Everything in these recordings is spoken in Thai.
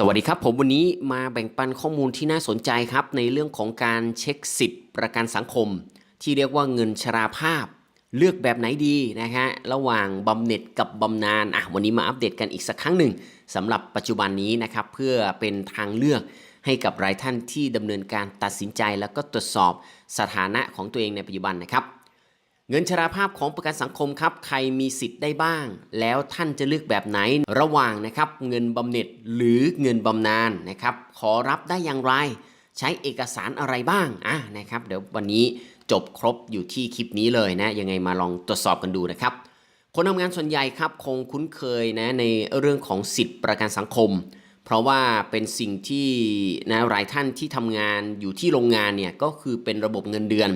สวัสดีครับ ผมวันนี้มาแบ่งปันข้อมูลที่น่าสนใจครับ ในเรื่องของการเช็คสิทธิ์ประกันสังคม ที่เรียกว่าเงินชราภาพ เลือกแบบไหนดีนะฮะระหว่างบำเหน็จกับบำนาญอะวันนี้มาอัปเดตกันอีกสักครั้งหนึ่งสำหรับปัจจุบันนี้นะครับ เพื่อเป็นทางเลือกให้กับรายท่านที่ดำเนินการตัดสินใจ แล้วก็ตรวจสอบสถานะของตัวเองในปัจจุบันนะครับ เงินชราภาพของประกันสังคมครับ ใครมีสิทธิ์ได้บ้าง แล้วท่านจะเลือกแบบไหนระหว่างนะครับเงินบำเหน็จหรือเงินบำนาญนะครับ ขอรับได้อย่างไร ใช้เอกสารอะไรบ้างอะนะครับ เดี๋ยววันนี้จบครบอยู่ที่คลิปนี้เลยนะยังไงมาลองตรวจสอบกันดูนะครับ คนทำงานส่วนใหญ่ครับคงคุ้นเคยนะในเรื่องของสิทธิ์ประกันสังคม เพราะว่าเป็นสิ่งที่นะหลายท่านที่ทำงานอยู่ที่โรงงานเนี่ยก็คือเป็นระบบเงินเดือน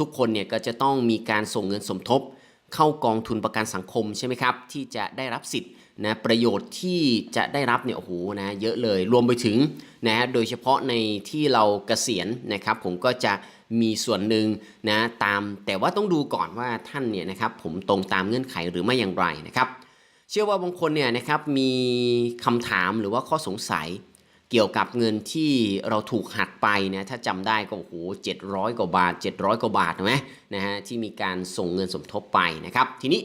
ทุกคนเนี่ยก็จะต้องมีการส่งเงินสมทบ เข้ากองทุนประกันสังคมใช่ไหมครับ ที่จะได้รับสิทธิ์นะประโยชน์ที่จะได้รับเนี่ยโอ้โหนะเยอะเลยรวมไปถึงนะโดยเฉพาะในที่เราเกษียณนะครับ ผมก็จะมีส่วนหนึ่งนะตามแต่ว่าต้องดูก่อนว่าท่านเนี่ยนะครับผมตรงตามเงื่อนไขหรือไม่อย่างไรนะครับ เชื่อว่าบางคนเนี่ยนะครับมีคำถามหรือว่าข้อสงสัย เกี่ยวกับเงินที่เราถูกหักไปนะถ้าจำได้ก็โอ้โหเจ็ดร้อยกว่าบาท 700 กว่าบาทถูกไหมนะฮะที่มีการส่งเงินสมทบไปนะครับ ทีนี้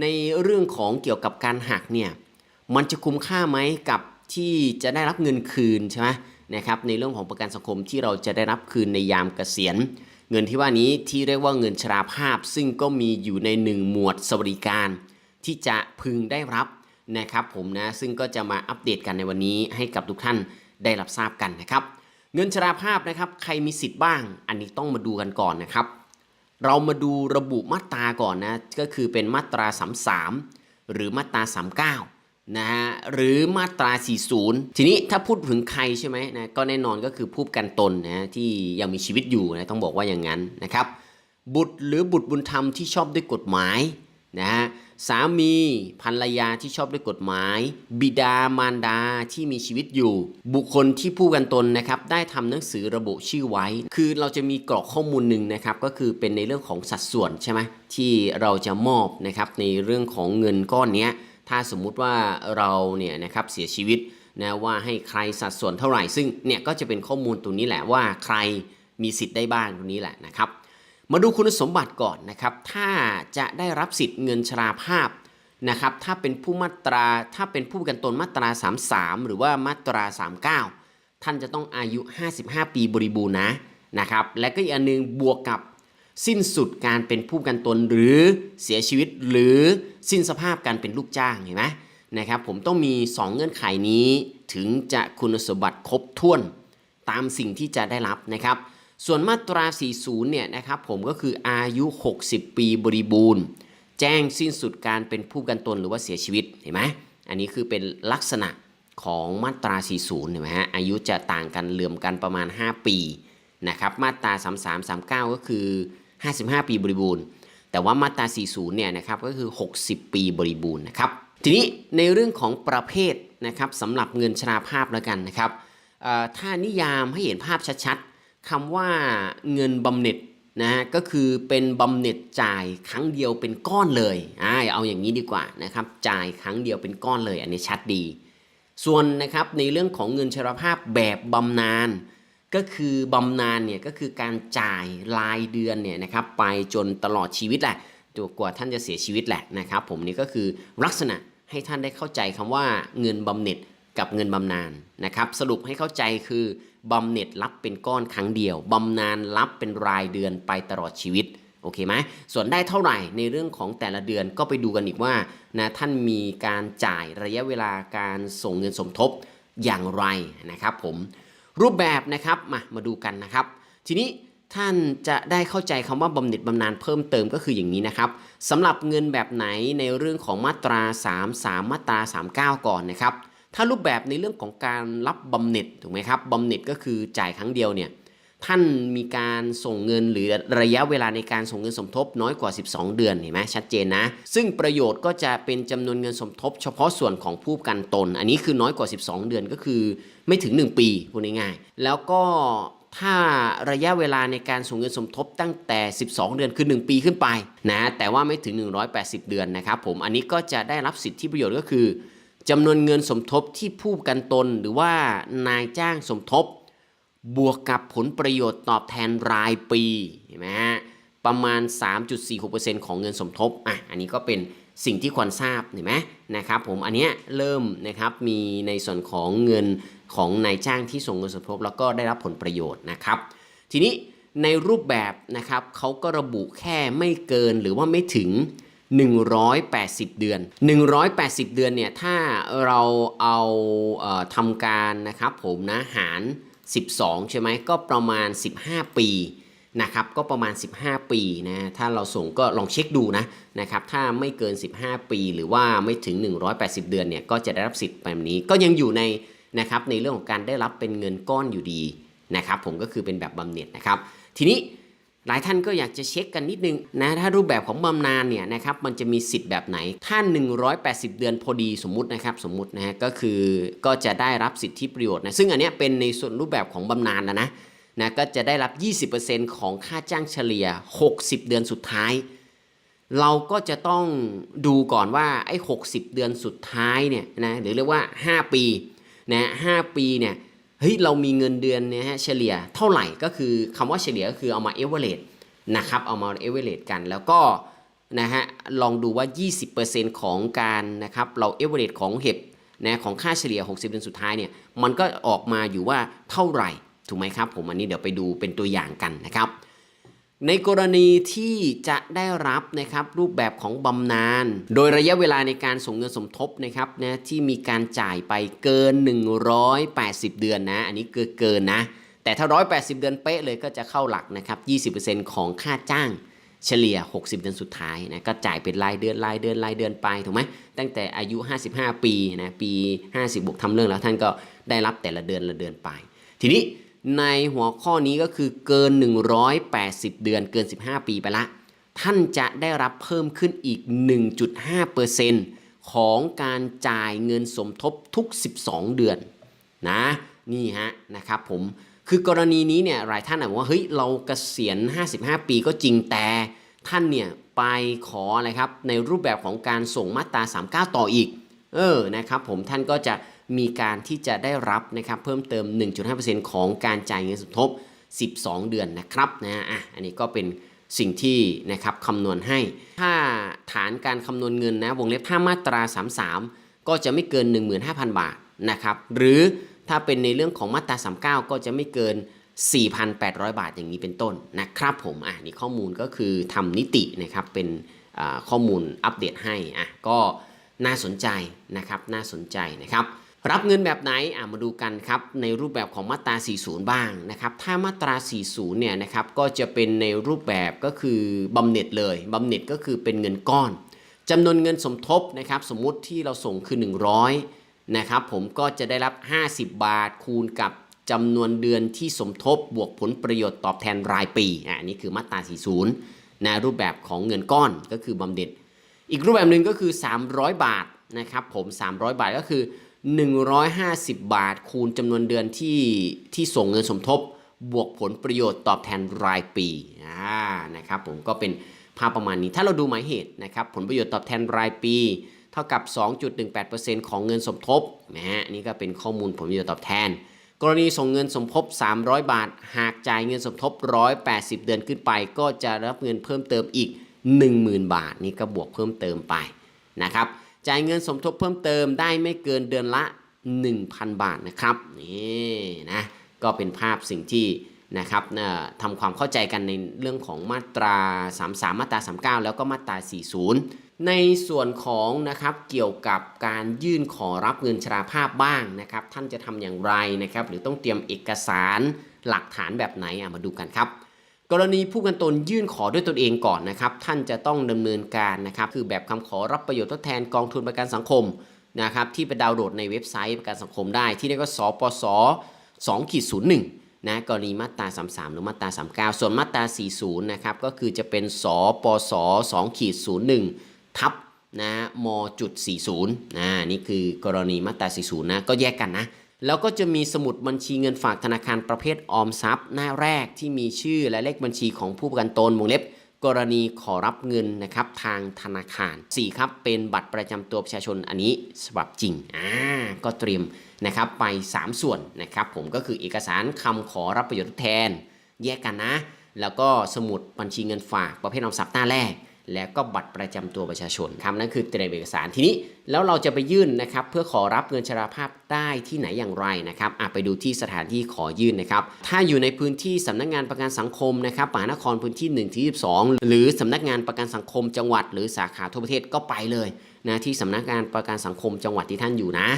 ในเรื่องของเกี่ยวกับการหักเนี่ยมันจะคุ้มค่าไหมกับที่จะได้รับเงินคืนใช่ไหมนะครับในเรื่องของประกันสังคมที่เราจะได้รับคืนในยามเกษียณ เงินที่ว่านี้ที่เรียกว่าเงินชราภาพ ซึ่งก็มีอยู่ในหนึ่งหมวดสวัสดิการ ที่จะพึงได้รับนะครับผมนะซึ่งก็จะมาอัปเดตกันในวันนี้ให้กับทุกท่าน ได้รับทราบกันนะครับ เงินชราภาพนะครับใครมีสิทธิ์บ้าง อันนี้ต้องมาดูกันก่อนนะครับ เรามาดูระบุมาตราก่อนนะก็คือเป็นมาตรา 33 หรือมาตรา 39นะฮะหรือมาตรา 40 ทีนี้ถ้าพูดถึงใครใช่ไหมนะก็แน่นอนก็คือผู้กันตนนะที่ยังมีชีวิตอยู่นะต้องบอกว่าอย่างนั้นนะครับ บุตรหรือบุตรบุญธรรมที่ชอบด้วยกฎหมายนะฮะ สามีภรรยาที่ชอบด้วยกฎหมาย บิดามารดาที่มีชีวิตอยู่ บุคคลที่ผู้กันตนนะครับได้ทำหนังสือระบุชื่อไว้ คือเราจะมีกรอกข้อมูลหนึ่งนะครับก็คือเป็นในเรื่องของสัดส่วนใช่ไหมที่เราจะมอบนะครับในเรื่องของเงินก้อนนี้ถ้าสมมุติว่าเราเนี่ยนะครับเสียชีวิตนะว่าให้ใครสัดส่วนเท่าไหร่ซึ่งเนี่ยก็จะเป็นข้อมูลตรงนี้แหละว่าใครมีสิทธิ์ได้บ้างตรงนี้แหละนะครับ มาดูคุณสมบัติก่อนนะครับ ถ้าจะได้รับสิทธิ์เงินชราภาพนะครับ ถ้าเป็นผู้มาตรา ถ้าเป็นผู้ประกันตนมาตรา 33 หรือว่ามาตรา 39 ท่านจะต้องอายุ 55 ปีบริบูรณ์นะนะครับ และก็อีกอันหนึงบวกกับสิ้นสุดการเป็นผู้ประกันตนหรือเสียชีวิตหรือสิ้นสภาพการเป็นลูกจ้างเห็นไหมนะครับผมต้องมี 2 เงื่อนไขนี้ถึงจะคุณสมบัติครบถ้วนตามสิ่งที่จะได้รับนะครับ ส่วนมาตรา 40 เนี่ยนะครับผมก็คืออายุ 60 ปีบริบูรณ์ แจ้งสิ้นสุดการเป็นผู้กันตนหรือว่าเสียชีวิตเห็นไหมอันนี้คือเป็นลักษณะของมาตรา 40 เห็นไหมฮะอายุจะต่างกันเหลื่อมกันประมาณ 5 ปีนะครับมาตรา 33 39 ก็คือ 55 ปีบริบูรณ์ แต่ว่ามาตรา 40 เนี่ยนะครับก็คือ 60 ปีบริบูรณ์นะครับทีนี้ในเรื่องของประเภทนะครับสำหรับเงินชราภาพแล้วกันนะครับถ้านิยามให้เห็นภาพชัด คำว่าเงินบำเหน็จนะฮะก็คือเป็นบำเหน็จจ่ายครั้งเดียวเป็นก้อนเลยอ่าเอาอย่างนี้ดีกว่านะครับจ่ายครั้งเดียวเป็นก้อนเลย อันนี้ชัดดี ส่วนนะครับในเรื่องของเงินชราภาพแบบบำนาญก็คือบำนาญเนี่ยก็คือการจ่ายรายเดือนเนี่ยนะครับไปจนตลอดชีวิตแหละจนกว่าท่านจะเสียชีวิตแหละนะครับ ผมนี่ก็คือลักษณะให้ท่านได้เข้าใจคำว่าเงินบำเหน็จ กับเงินบำนาญนะครับ สรุปให้เข้าใจคือบำเหน็จรับเป็นก้อนครั้งเดียวบำนาญรับเป็นรายเดือนไปตลอดชีวิตโอเคไหมส่วนได้เท่าไหร่ในเรื่องของแต่ละเดือนก็ไปดูกันอีกว่านะท่านมีการจ่ายระยะเวลาการส่งเงินสมทบอย่างไรนะครับผมรูปแบบนะครับมามาดูกันนะครับ ทีนี้ท่านจะได้เข้าใจคำว่าบำเหน็จบำนาญเพิ่มเติมก็คืออย่างนี้นะครับสำหรับเงินแบบไหนในเรื่องของมาตรา 33 มาตรา 39 ก่อนนะครับ ถ้ารูปแบบในเรื่องของการรับบำเหน็จถูกไหมครับบำเหน็จก็คือจ่ายครั้งเดียวเนี่ยท่านมีการส่งเงินหรือระยะเวลาในการส่งเงินสมทบน้อยกว่า 12 เดือนเห็นไหมชัดเจนนะ ซึ่งประโยชน์ก็จะเป็นจำนวนเงินสมทบ เฉพาะส่วนของผู้กันตน อันนี้คือน้อยกว่า 12 เดือนก็คือไม่ถึง 1 ปีพูดง่ายๆแล้วก็ถ้าระยะเวลาในการส่งเงินสมทบตั้งแต่ 12 เดือนคือ 1 ปีขึ้นไปนะแต่ว่าไม่ถึง 180 เดือนนะครับผมอันนี้ก็จะได้รับสิทธิประโยชน์ก็คือ จำนวนเงินสมทบที่ผู้กันตนหรือว่านายจ้างสมทบบวกกับผลประโยชน์ตอบแทนรายปีเห็นไหมฮะประมาณ 3.46%ของเงินสมทบอะอันนี้ก็เป็นสิ่งที่ควรทราบเห็นไหมนะครับผมอันเนี้ยเริ่มนะครับมีในส่วนของเงินของนายจ้างที่ส่งเงินสมทบ แล้วก็ได้รับผลประโยชน์นะครับ ทีนี้ในรูปแบบนะครับเขาก็ระบุแค่ไม่เกินหรือว่าไม่ถึง 180 เดือน 180 เดือนเนี่ยถ้าเราเอาเออทำการนะครับผมนะหาร 12 ใช่ไหมก็ประมาณ 15 ปีนะครับก็ประมาณ 15 ปีนะถ้าเราส่งก็ลองเช็คดูนะนะครับถ้าไม่เกิน 15 ปี หรือว่าไม่ถึง 180 เดือนเนี่ยก็จะได้รับสิทธิ์แบบนี้ ก็ยังอยู่ในนะครับในเรื่องของการได้รับเป็นเงินก้อนอยู่ดีนะครับผมก็คือเป็นแบบบำเหน็จนะครับ ทีนี้ หลายท่านก็อยากจะเช็คกันนิดนึงนะถ้ารูปแบบของบำนาญเนี่ยนะครับมันจะมีสิทธิ์แบบไหน ถ้า 180 เดือนพอดีสมมุตินะครับสมมุตินะฮะก็คือก็จะได้รับสิทธิประโยชน์นะซึ่งอันเนี้ยเป็นในส่วนรูปแบบของบำนาญนะนะนะก็จะได้รับ 20%ของค่าจ้างเฉลี่ย 60 เดือนสุดท้าย เราก็จะต้องดูก่อนว่าไอ้60 เดือนสุดท้ายเนี่ยนะหรือเรียกว่า 5 ปีนะ5ปีเนี่ย เฮ้ยเรามีเงินเดือนเนี่ยฮะเฉลี่ยเท่าไหร่ก็คือคำว่าเฉลี่ยก็คือเอามาเอเวอเรสนะครับเอามาเอเวอเรสกันแล้วก็นะฮะลองดูว่า 20%ของการนะครับเราเอเวอเรสของเห็บนะของค่าเฉลี่ย 60 เดือนสุดท้ายเนี่ยมันก็ออกมาอยู่ว่าเท่าไหร่ถูกไหมครับผมอันนี้เดี๋ยวไปดูเป็นตัวอย่างกันนะครับ ในกรณีที่จะได้รับนะครับรูปแบบของบำนาญโดยระยะเวลาในการส่งเงินสมทบนะครับนะที่มีการจ่ายไปเกิน 180 เดือนนะ อันนี้เกินเกินนะ แต่ถ้า 180 เดือนเป๊ะเลยก็จะเข้าหลักนะครับ 20%ของค่าจ้างเฉลี่ย 60 เดือนสุดท้ายนะก็จ่ายเป็นรายเดือนรายเดือนรายเดือนไปถูกไหมตั้งแต่อายุ 55 ปีนะปี 50บวกทำเรื่องแล้วท่านก็ได้รับแต่ละเดือนละเดือนไป ทีนี้ ในหัวข้อนี้ก็คือเกิน 180 เดือนเกิน 15 ปีไปละ ท่านจะได้รับเพิ่มขึ้นอีก 1.5%ของการจ่ายเงินสมทบทุก 12 เดือนนะนี่ฮะนะครับผมคือกรณีนี้เนี่ยหลายท่านอาจบอกว่าเฮ้ยเราเกษียณ 55 ปีก็จริงแต่ท่านเนี่ยไปขออะไรครับในรูปแบบของการส่งมาตรา 39 ต่ออีก เออนะครับผมท่านก็จะ มีการที่จะได้รับนะครับเพิ่มเติม 1.5%ของการจ่ายเงินสมทบ 12 เดือนนะครับนะอะอันนี้ก็เป็นสิ่งที่นะครับคำนวณให้ ถ้าฐานการคำนวณเงินนะวงเล็บถ้ามาตรา 33 ก็จะไม่เกิน 15,000 บาทนะครับหรือถ้าเป็นในเรื่องของมาตรา 39 ก็จะไม่เกิน 4,800 บาทอย่างนี้เป็นต้นนะครับผมอะนี่ข้อมูลก็คือทำนิตินะครับเป็นข้อมูลอัปเดตให้อะก็น่าสนใจนะครับน่าสนใจนะครับ รับเงินแบบไหนมาดูกันครับในรูปแบบของมาตรา 40 บ้างนะครับถ้ามาตรา 40 เนี่ยนะครับก็จะเป็นในรูปแบบก็คือบำเหน็จเลยบำเหน็จก็คือเป็นเงินก้อนจำนวนเงินสมทบนะครับสมมุติที่เราส่งคือ 100นะครับผมก็จะได้รับ 50 บาทคูณกับจำนวนเดือนที่สมทบบวกผลประโยชน์ตอบแทนรายปีอันนี้คือมาตรา 40นรูปแบบของเงินก้อนก็คือบำเหน็จ อีกรูปแบบหนึ่งก็คือ 300 บาทนะครับผม 300 บาทก็คือ 150 บาท คูณจำนวนเดือนที่ที่ส่งเงินสมทบบวกผลประโยชน์ตอบแทนรายปีนะครับผมก็เป็นภาพประมาณนี้ถ้าเราดูหมายเหตุนะครับผลประโยชน์ตอบแทนรายปี เท่ากับ 2.18%ของเงินสมทบนะฮะนี่ก็เป็นข้อมูลผลประโยชน์ตอบแทน กรณีส่งเงินสมทบ 300 บาท หากจ่ายเงินสมทบ 180 เดือนขึ้นไป ก็จะรับเงินเพิ่มเติมอีก 10,000 บาท นี่ก็บวกเพิ่มเติมไปนะครับ จ่ายเงินสมทบเพิ่มเติมได้ไม่เกินเดือนละ 1,000 บาทนะครับนี่นะก็เป็นภาพสิ่งที่นะครับทำความเข้าใจกันในเรื่องของมาตรา 33 มาตรา 39 แล้วก็มาตรา 40 ในส่วนของนะครับเกี่ยวกับการยื่นขอรับเงินชราภาพบ้างนะครับ ท่านจะทำอย่างไรนะครับ หรือต้องเตรียมเอกสารหลักฐานแบบไหนมาดูกันครับ กรณีผู้กันตนยื่นขอด้วยตนเองก่อนนะครับ ท่านจะต้องดำเนินการนะครับ คือแบบคำขอรับประโยชน์ทดแทนกองทุนประกันสังคมนะครับ ที่ไปดาวน์โหลดในเว็บไซต์ประกันสังคมได้ ที่เรียกว่าสปส2ขีด01นะกรณีมาตรา 33 หรือมาตรา 39 ส่วนมาตรา 40 นะครับ ก็คือจะเป็นสปส2ขีด01ทับนะมจุด40นะนี่คือกรณีมาตรา 40 นะ ก็แยกกันนะ แล้วก็จะมีสมุดบัญชีเงินฝากธนาคารประเภทออมทรัพย์ หน้าแรกที่มีชื่อและเลขบัญชีของผู้ประกันตนวงเล็บ กรณีขอรับเงินนะครับทางธนาคาร 4 ครับเป็นบัตรประจำตัวประชาชนอันนี้ฉบับจริงอ่าก็เตรียมนะครับไป 3 ส่วนนะครับผมก็คือเอกสารคำขอรับประโยชน์แทน แยกกันนะ แล้วก็สมุดบัญชีเงินฝากประเภทออมทรัพย์หน้าแรก แล้วก็บัตรประจำตัวประชาชนครับนั่นคือเตรียมเอกสารทีนี้ แล้วเราจะไปยื่นนะครับเพื่อขอรับเงินชราภาพได้ที่ไหนอย่างไรนะครับไปดูที่สถานที่ขอยื่นนะครับ ถ้าอยู่ในพื้นที่สำนักงานประกันสังคมนะครับมหานครพื้นที่1ที่22หรือสำนักงานประกันสังคมจังหวัด หรือสาขาทั่วประเทศก็ไปเลยนะที่สำนักงานประกันสังคมจังหวัดที่ท่านอยู่นะ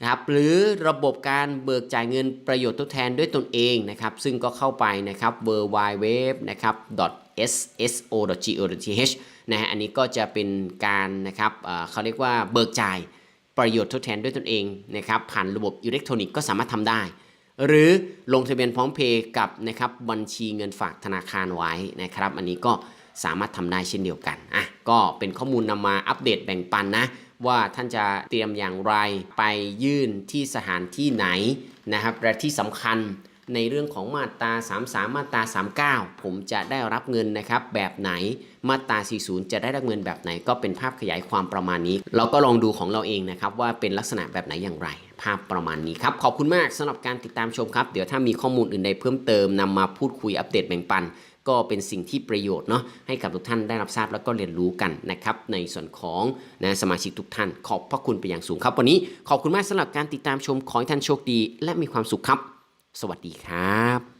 นะครับหรือระบบการเบิกจ่ายเงินประโยชน์ทดแทนด้วยตนเองนะครับซึ่งก็เข้าไปนะครับ w w w นะครับ sso.go.th นะฮะอันนี้ก็จะเป็นการนะครับเขาเรียกว่าเบิกจ่ายประโยชน์ทดแทนด้วยตนเองนะครับผ่านระบบอิเล็กทรอนิกส์ก็สามารถทำได้ หรือลงทะเบียนพร้อมเพย์กับนะครับบัญชีเงินฝากธนาคารไว้นะครับ อันนี้ก็สามารถทำได้เช่นเดียวกันอะก็เป็นข้อมูลนำมาอัปเดตแบ่งปันนะ ว่าท่านจะเตรียมอย่างไรไปยื่นที่สถานที่ไหนนะครับและที่สำคัญ ในเรื่องของมาตรา 33 มาตรา 39 ผมจะได้รับเงินนะครับแบบไหน มาตรา 40 จะได้รับเงินแบบไหน ก็เป็นภาพขยายความประมาณนี้ เราก็ลองดูของเราเองนะครับว่าเป็นลักษณะแบบไหนอย่างไร ภาพประมาณนี้ครับ ขอบคุณมากสำหรับการติดตามชมครับ เดี๋ยวถ้ามีข้อมูลอื่นใดเพิ่มเติมนำมาพูดคุยอัปเดตแบ่งปัน ก็เป็นสิ่งที่ประโยชน์เนาะให้กับทุกท่านได้รับทราบแล้วก็เรียนรู้กันนะครับในส่วนของนะสมาชิกทุกท่าน ขอบพระคุณไปอย่างสูงครับวันนี้ขอบคุณมากสำหรับการติดตามชมขอให้ท่านโชคดี และมีความสุขครับ สวัสดีครับ